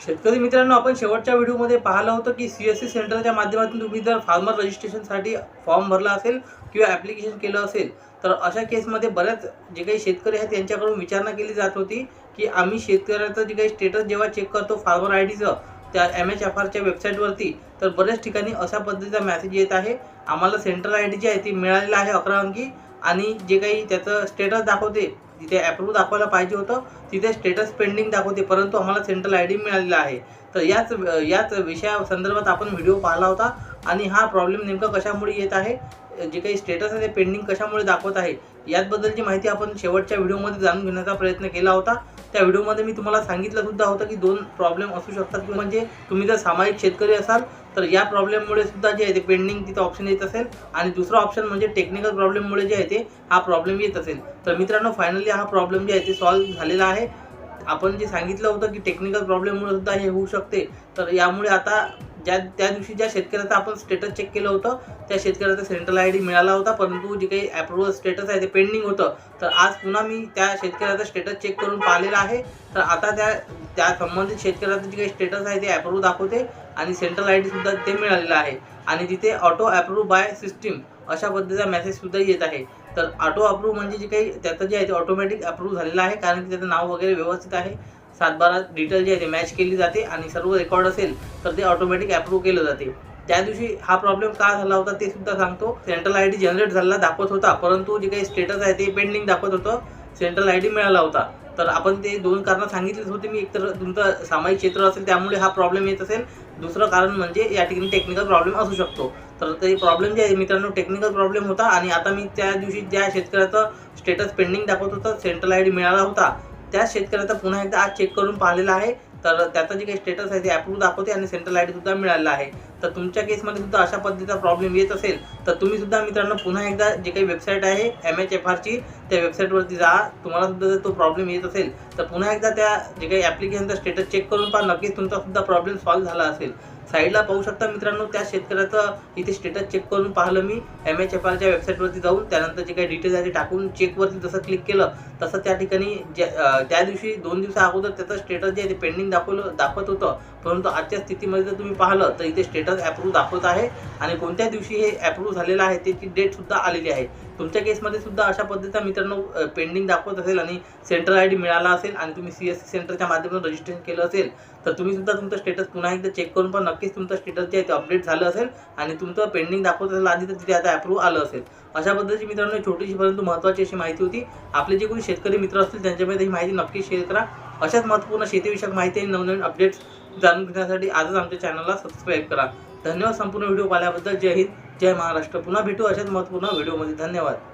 शेतकरी मित्रांनो आपण शेवटच्या व्हिडिओमध्ये पाहिलं होतं की सी एस सी सेंटरच्या माध्यमातून तुम्ही जर फार्मर रजिस्ट्रेशनसाठी फॉर्म भरला असेल किंवा ॲप्लिकेशन केलं असेल तर अशा केसमध्ये बऱ्याच जे काही शेतकरी आहेत त्यांच्याकडून विचारणा केली जात होती की आम्ही शेतकऱ्याचं जे काही स्टेटस जेव्हा चेक करतो फार्मर आय डीचं त्या एम एच एफ आरच्या वेबसाईटवरती तर बऱ्याच ठिकाणी अशा पद्धतीचा मेसेज येत आहे. आम्हाला सेंट्रल आय डी जी आहे ती मिळालेलं आहे अकरा अंकी आणि जे काही त्याचं स्टेटस दाखवते जिथे अप्रूव्ह दाखवायला पाहिजे होतं. तिथे स्टेटस पेंडिंग दाखवते. परंतु आम्हाला सेंट्रल आय डी मिळालेला आहे. तर याच याच विषयासंदर्भात आपण व्हिडिओ पाहिला होता. आणि हा प्रॉब्लेम नेमका कशामुळे येत आहे? जे काही स्टेटस आहे ते पेंडिंग कशामुळे दाखवत आहे? याचबद्दलची माहिती आपण शेवटच्या व्हिडिओमध्ये जाणून घेण्याचा प्रयत्न केला होता. त्या व्हिडिओमध्ये मी तुम्हाला सांगितलं सुद्धा होतं की दोन प्रॉब्लेम असू शकतात. की म्हणजे तुम्ही जर सामायिक शेतकरी असाल तर या प्रॉब्लेममुळे सुद्धा जे आहे ते पेंडिंग तिथं ऑप्शन येत असेल. आणि दुसरा ऑप्शन म्हणजे टेक्निकल प्रॉब्लेममुळे जे आहे ते हा प्रॉब्लेम येत असेल. तर मित्रांनो फायनली हा प्रॉब्लेम जे आहे ते सॉल्व्ह झालेला आहे. आपण जे सांगितलं होतं की टेक्निकल प्रॉब्लेममुळे सुद्धा हे होऊ शकते. तर यामुळे आता ज्या त्या दिवशी ज्या शेतकऱ्याचं आपण स्टेटस चेक केलं होतं त्या शेतकऱ्याचा सेंट्रल आय डी मिळाला होता. परंतु जे काही अप्रुव्हल स्टेटस आहे ते पेंडिंग होतं. तर आज पुन्हा मी त्या शेतकऱ्याचा स्टेटस चेक करून पाहिलेला आहे. तर आता त्या त्या संबंधित शेतकऱ्याचं जे काही स्टेटस आहे ते अप्रूव्ह दाखवते. आणि सेंट्रल आय डीसुद्धा ते मिळालेलं आहे. आणि तिथे ऑटो अप्रूव्ह बाय सिस्टीम अशा पद्धतीचा मेसेजसुद्धा येत आहे. तर ऑटो अप्रूव्ह म्हणजे जे काही त्याचं जे आहे ते ऑटोमॅटिक अप्रूव्ह झालेलं आहे कारण की त्याचं नाव वगैरे व्यवस्थित आहे. सातबारा डिटेल जे आहे ते मॅच केली जाते आणि सर्व रेकॉर्ड असेल तर ते ऑटोमॅटिक अप्रूव्ह केलं जाते. त्या दिवशी हा प्रॉब्लेम का झाला होता ते सुद्धा सांगतो. सेंट्रल आय डी जनरेट झालेला दाखवत होता परंतु जे काही स्टेटस आहे ते पेंडिंग दाखवत होतं. सेंट्रल आय डी मिळाला होता. तर आपण ते दोन कारणं सांगितलेच होते. मी एकतर तुमचं सामायिक क्षेत्र असेल त्यामुळे हा प्रॉब्लेम येत असेल. दुसरं कारण म्हणजे या ठिकाणी टेक्निकल प्रॉब्लेम असू शकतो. तर ते प्रॉब्लेम जे आहे मित्रांनो टेक्निकल प्रॉब्लेम होता आणि आता मी त्या दिवशी ज्या शेतकऱ्याचं स्टेटस पेंडिंग दाखवत होतं सेंट्रल आय डी मिळाला होता. त्या शेतकऱ्याचा पुन्हा एकदा आज चेक करून पाहिलेला आहे. तर त्याचं जे काही स्टेटस आहे ते अप्रूव्ह दाखवते आणि सेंट्रल आय सुद्धा मिळालेला आहे. तर तुमच्या केसमध्ये सुद्धा अशा पद्धतीचा प्रॉब्लेम येत असेल तर तुम्ही सुद्धा मित्रांनो पुन्हा एकदा जे काही वेबसाईट आहे एम एच एफ आरची त्या वेबसाईटवरती जा. तुम्हाला सुद्धा जर तो प्रॉब्लेम येत असेल तर पुन्हा एकदा त्या जे काही ॲप्लिकेशनचा स्टेटस चेक करून पहा नक्कीच तुमचा सुद्धा प्रॉब्लेम सॉल्व्ह झाला असेल. साईडला पाहू शकता मित्रांनो त्या शेतकऱ्याचं इथे स्टेटस चेक करून पाहिलं मी. एम एच एफ आरच्या वेबसाईटवरती जाऊन त्यानंतर जे काही डिटेल्स आहे ते टाकून चेकवरती जसं क्लिक केलं तसं त्या ठिकाणी ज्या त्या दिवशी दोन दिवसा अगोदर त्याचं स्टेटस जे आहे ते पेंडिंग दाखवलं दाखवत होतं. परंतु आजच्या स्थितीमध्ये जर तुम्ही पाहिलं तर इथे स्टेटस अप्रूव्ह दाखवत आहे. आणि कोणत्या दिवशी हे अप्रूव्ह झालेलं आहे त्याची डेटसुद्धा आलेली आहे. तुमच्या केसमध्ये सुद्धा अशा पद्धतीचा मित्रांनो पेंडिंग दाखवत असेल आणि सेंट्रल आय डी मिळाला असेल आणि तुम्ही सी एस सी सेंटरच्या माध्यमातून रजिस्ट्रेशन केलं असेल तर तुम्ही सुद्धा तुमचं स्टेटस पुन्हा एकदा चेक करून पण नक्कीच तुमचं स्टेटस जे आहे ते अपडेट झालं असेल आणि तुमचं पेंडिंग दाखवत असेल आधी तर तिथे आता अप्रूव्ह आलं असेल. अशा पद्धतीची मित्रांनो छोटीशी परंतु महत्त्वाची अशी माहिती होती. आपले जे कोणी शेतकरी मित्र असतील त्यांच्यामध्ये ही माहिती नक्की शेअर करा. अशाच महत्त्वपूर्ण शेतीविषयक माहिती आणि नवनवीन अपडेट्स जाणून घेण्यासाठी आजच आमच्या चॅनलला सबस्क्राईब करा. धन्यवाद संपूर्ण व्हिडिओ पाहिल्याबद्दल. जय हिंद जय महाराष्ट्र. पुन्हा भेटू अशाच महत्त्वपूर्ण व्हिडिओमध्ये. धन्यवाद.